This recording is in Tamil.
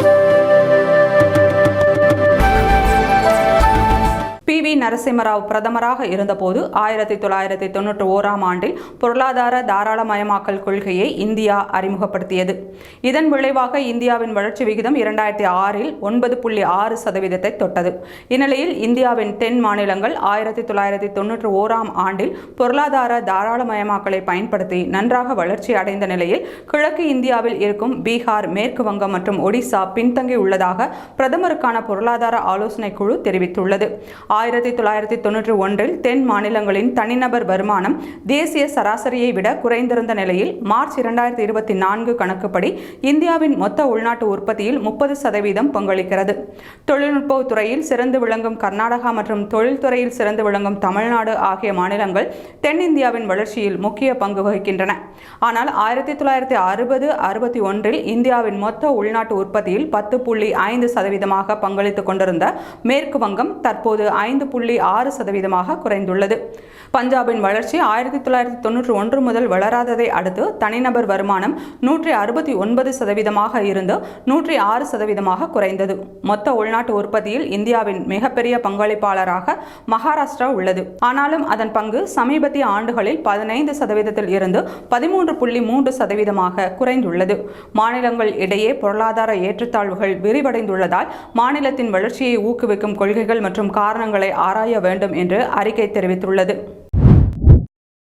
Thank you. நரசிம்மராவ் பிரதமராக இருந்தபோது ஆயிரத்தி தொள்ளாயிரத்தி தொன்னூற்றி ஓராம் ஆண்டில் பொருளாதார தாராளமயமாக்கல் கொள்கையை இந்தியா அறிமுகப்படுத்தியது. இதன் விளைவாக இந்தியாவின் வளர்ச்சி விகிதம் இரண்டாயிரத்தி ஆறில் ஒன்பது புள்ளி ஆறு சதவீதத்தை தொட்டது. இந்நிலையில் இந்தியாவின் தென் மாநிலங்கள் ஆயிரத்தி தொள்ளாயிரத்தி தொன்னூற்றி ஓராம் ஆண்டில் பொருளாதார தாராளமயமாக்கலை பயன்படுத்தி நன்றாக வளர்ச்சி அடைந்த நிலையில் கிழக்கு இந்தியாவில் இருக்கும் பீகார் மேற்கு வங்கம் மற்றும் ஒடிசா பின்தங்கி உள்ளதாக பிரதமருக்கான பொருளாதார ஆலோசனை குழு தெரிவித்துள்ளது. ஆயிரத்தி தொள்ளாயிரத்தி தொன்னூற்றி ஒன்றில் தென் மாநிலங்களின் தனிநபர் வருமானம் தேசிய சராசரியை விட குறைந்திருந்த நிலையில் மார்ச் இரண்டாயிரத்தி இருபத்தி நான்கு கணக்குப்படி இந்தியாவின் மொத்த உள்நாட்டு உற்பத்தியில் முப்பது சதவீதம் பங்களிக்கிறது. தொழில்நுட்ப துறையில் சிறந்து விளங்கும் கர்நாடகா மற்றும் தொழில்துறையில் சிறந்து விளங்கும் தமிழ்நாடு ஆகிய மாநிலங்கள் தென்னிந்தியாவின் வளர்ச்சியில் முக்கிய பங்கு வகிக்கின்றன. ஆனால் ஆயிரத்தி தொள்ளாயிரத்தி அறுபது அறுபத்தி ஒன்றில் இந்தியாவின் மொத்த உள்நாட்டு உற்பத்தியில் பத்து புள்ளி ஐந்து சதவீதமாக பங்களித்துக் கொண்டிருந்த மேற்கு வங்கம் தற்போது ஐந்து புள்ளி புள்ளி ஆறு சதவீதமாக குறைந்துள்ளது. பஞ்சாபின் வளர்ச்சி ஆயிரத்தி தொள்ளாயிரத்தி தொன்னூற்றி ஒன்று முதல் வளராததை அடுத்து தனிநபர் வருமானம் நூற்றி அறுபத்தி ஒன்பது சதவீதமாக இருந்து நூற்றி ஆறு சதவீதமாக குறைந்தது. மொத்த உள்நாட்டு உற்பத்தியில் இந்தியாவின் மிகப்பெரிய பங்களிப்பாளராக மகாராஷ்டிரா உள்ளது. ஆனாலும் அதன் பங்கு சமீபத்திய ஆண்டுகளில் பதினைந்து சதவீதத்தில் இருந்து பதிமூன்று புள்ளி மூன்று சதவீதமாக குறைந்துள்ளது. மாநிலங்கள் இடையே பொருளாதார ஏற்றத்தாழ்வுகள் விரிவடைந்துள்ளதால் மாநிலத்தின் வளர்ச்சியை ஊக்குவிக்கும் கொள்கைகள் மற்றும் காரணங்களை ஆராய வேண்டும் என்று அறிக்கை தெரிவித்துள்ளது.